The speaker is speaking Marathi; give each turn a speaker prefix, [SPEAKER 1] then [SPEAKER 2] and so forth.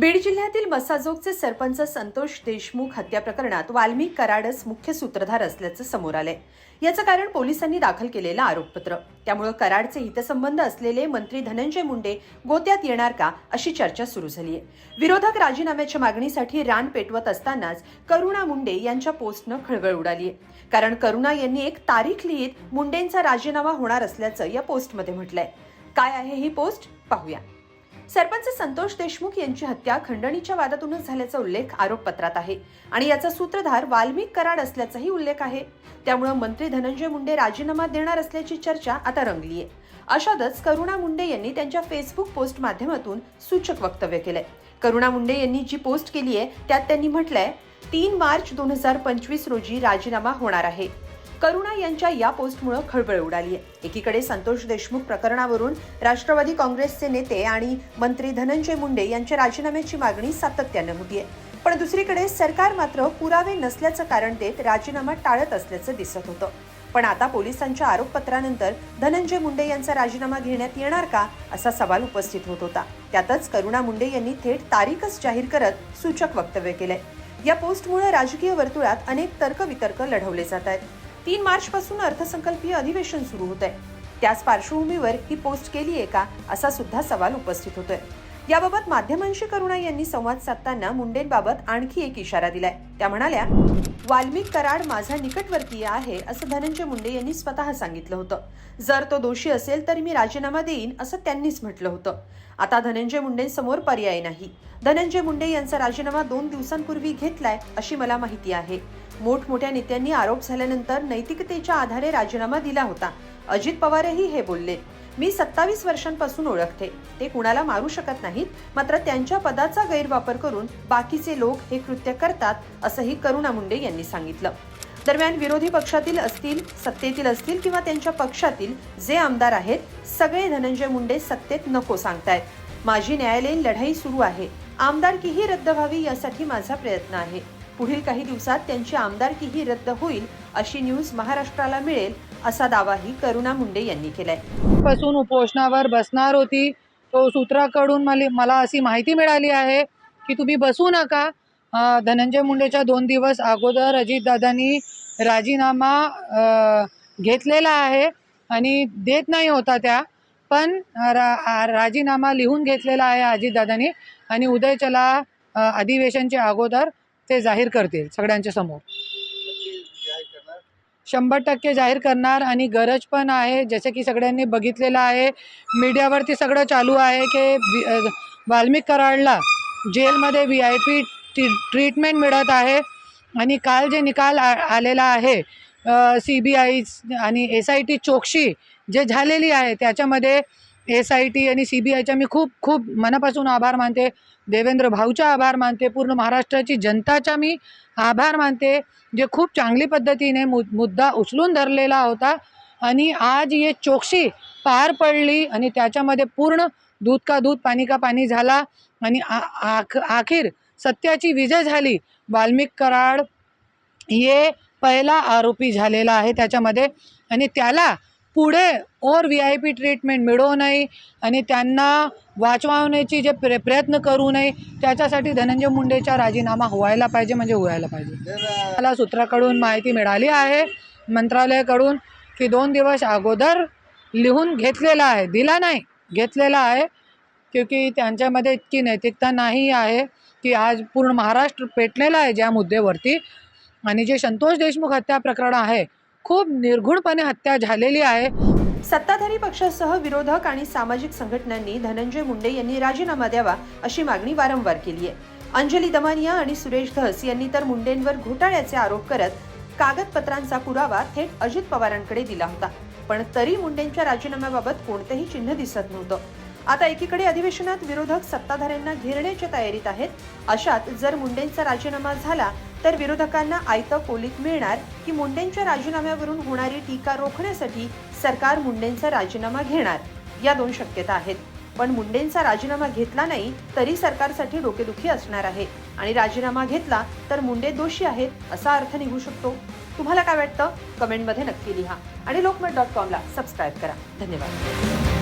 [SPEAKER 1] बीड जिल्ह्यातील मसाजोगचे सरपंच संतोष देशमुख हत्या प्रकरणात वाल्मिक कराडच मुख्य सूत्रधार असल्याचं समोर आलंय. याचं कारण पोलिसांनी दाखल केलेलं आरोपपत्र. त्यामुळे कराडचे हितसंबंध असलेले मंत्री धनंजय मुंडे गोत्यात येणार का अशी चर्चा सुरू झाली आहे विरोधक राजीनाम्याच्या मागणीसाठी रान पेटवत असतानाच करुणा मुंडे यांच्या पोस्टनं खळबळ उडाली आहे कारण करुणा यांनी एक तारीख लिहित मुंडेंचा राजीनामा होणार असल्याचं या पोस्टमध्ये म्हटलंय. काय आहे ही पोस्ट? पाहूया. सरपंच संतोष देशमुख यांची हत्या खंडणीच्या वादातूनच झाल्याचा उल्लेख आरोपपत्रात आहे. आणि याचा सूत्रधार वाल्मिक कराड असल्याचाही उल्लेख आहे. त्यामुळे मंत्री धनंजय मुंडे राजीनामा देणार असल्याची चर्चा आता रंगली आहे अशातच करुणा मुंडे यांनी त्यांच्या फेसबुक पोस्ट माध्यमातून सूचक वक्तव्य केलंय. करुणा मुंडे यांनी जी पोस्ट केली आहे त्यात त्यांनी म्हटलंय तीन मार्च दोन हजार पंचवीस रोजी राजीनामा होणार आहे. करुणा यांच्या या पोस्टमुळे खळबळ उडाली आहे. एकीकडे संतोष देशमुख प्रकरणावरून राष्ट्रवादी काँग्रेसचे नेते आणि मंत्री धनंजय मुंडे यांच्या राजीनाम्याची मागणी सातत्यानं आहे. पण दुसरीकडे सरकार मात्र पुरावे नसल्याचं कारण देत राजीनामा टाळत असल्याचं दिसत होतं. पण आता पोलिसांच्या आरोपपत्रानंतर धनंजय मुंडे यांचा राजीनामा घेण्यात येणार का असा सवाल उपस्थित होत होता. त्यातच करुणा मुंडे यांनी थेट तारीखच जाहीर करत सूचक वक्तव्य केलंय. या पोस्टमुळे राजकीय वर्तुळात अनेक तर्कवितर्क लढवले जात आहेत. तीन मार्चपासून अर्थसंकल्पीय अधिवेशन सुरू होत आहे त्याच पार्श्वभूमीवर ही पोस्ट केली आहे का असा सुद्धा सवाल उपस्थित होतोय. याबाबत माध्यमांशी करुणा यांनी संवाद साधताना मुंडेंबाबत आणखी एक इशारा दिलाय. त्या म्हणाल्या वाल्मिक कराड माझा निकटवर्तीय आहे असं धनंजय मुंडे यांनी स्वतः सांगितलं होतं. जर तो दोषी असेल तर मी राजीनामा देईन असं त्यांनीच म्हटलं होतं. आता धनंजय मुंडेंसमोर पर्याय नाही. धनंजय मुंडे यांचा राजीनामा दोन दिवसांपूर्वी घेतलाय अशी मला माहिती आहे. मोठमोठ्या नेत्यांनी आरोप झाल्यानंतर नैतिकतेच्या आधारे राजीनामा दिला होता. अजित पवारही हे बोलले. मी सत्तावीस वर्षांपासून ओळखते. ते कुणाला मारू शकत नाहीत मात्र त्यांच्या पदाचा गैरवापर करून बाकीचे लोक हे कृत्य करतात असंही करुणा मुंडे यांनी सांगितलं. दरम्यान विरोधी पक्षातील असतील सत्तेतील असतील किंवा त्यांच्या पक्षातील जे आमदार आहेत सगळे धनंजय मुंडे सत्तेत नको सांगतायत. माझी न्यायालयीन लढाई सुरू आहे. आमदारकीही रद्द व्हावी यासाठी माझा प्रयत्न आहे. पुढील काही दिवसात त्यांची आमदारकीही रद्द होईल अशी न्यूज महाराष्ट्राला मिळेल असा दावाही करुणा मुंडे यांनी केलाय.
[SPEAKER 2] पासून उपोषणावर बसणार होती तो सूत्राकडून मला मला अशी माहिती मिळाली आहे की तुम्ही बसू नका. धनंजय मुंडेच्या दोन दिवस अगोदर अजितदादांनी राजीनामा घेतलेला आहे आणि देत नाही होता त्या पण रा राजीनामा लिहून घेतलेला आहे अजितदादांनी आणि उदयचला अधिवेशनच्या अगोदर ते जाहीर करतील सगळ्यांच्या समोर. शंभर टक्के जाहीर करणार आणि गरज पण आहे जसे की सगळ्यांनी बघितलेलं आहे मीडियावरती सगळं चालू आहे की वाल्मिक कराडला जेलमध्ये V I P T treatment मिळत आहे आणि काल जे निकाल आ आलेला आहे सी बी आय आणि एस आय टी चोक्षी जे झालेली आहे त्याच्यामध्ये एस आय टी आणि सी बी आयच्या मी खूप खूप मनापासून आभार मानते. देवेंद्र भाऊचा आभार मानते. पूर्ण महाराष्ट्राची जनताचा मी आभार मानते जे खूप चांगली पद्धतीने मु मुद्दा उचलून धरलेला होता. आणि आज ये चोक्षी पार पडली आणि त्याच्यामध्ये पूर्ण दूध का दूध पाणी का पाणी झाला. आणि आ आख आखिर सत्याची विजय झाली. वाल्मिक कराड ये पहिला आरोपी झालेला आहे त्याच्यामध्ये. आणि त्याला पुढे और व्ही आय पी ट्रीटमेंट मिळू नये आणि त्यांना वाचवण्याची जे प्र प्रयत्न करू नये त्याच्यासाठी धनंजय मुंडेचा राजीनामा व्हायला पाहिजे म्हणजे व्हायला पाहिजे. मला सूत्राकडून माहिती मिळाली आहे मंत्रालयाकडून की दोन दिवस अगोदर लिहून घेतलेला आहे दिला नाही घेतलेला आहे क्योंकि त्यांच्यामध्ये इतकी नैतिकता नाही आहे की आज पूर्ण महाराष्ट्र पेटलेला आहे ज्या मुद्द्यावरती आणि जे संतोष देशमुख हत्या प्रकरण आहे खूप निर्घुणपणे हत्या झालेली आहे.
[SPEAKER 1] सत्ताधारी पक्षासह विरोधक आणि सामाजिक संघटनांनी धनंजय मुंडे यांनी राजीनामा द्यावा अशी मागणी वारंवार केली आहे. अंजली दमानिया आणि सुरेश धस यांनी तर मुंडेंवर घोटाळ्याचे आरोप करत कागदपत्रांचा पुरावा थेट अजित पवारांकडे दिला होता. पण तरी मुंडेंच्या राजीनाम्याबाबत कोणतेही चिन्ह दिसत नव्हतं. आता एकीकडे अधिवेशनात विरोधक सत्ताधाऱ्यांना घेरण्याच्या तयारीत आहेत. अशात जर मुंडेंचा राजीनामा झाला तर विरोधकांना आयतं कोलीत मिळणार की मुंडेंच्या राजीनाम्यावरून होणारी टीका रोखण्यासाठी सरकार मुंडेंचा राजीनामा घेणार? या दोन शक्यता आहेत. पण मुंडेंचा राजीनामा घेतला नाही तरी सरकारसाठी डोकेदुखी असणार आहे. आणि राजीनामा घेतला तर मुंडे दोषी आहेत असा अर्थ निघू शकतो. तुम्हाला काय वाटतं? कमेंटमध्ये नक्की लिहा. आणि लोकमत डॉट कॉमला सबस्क्राईब करा. धन्यवाद.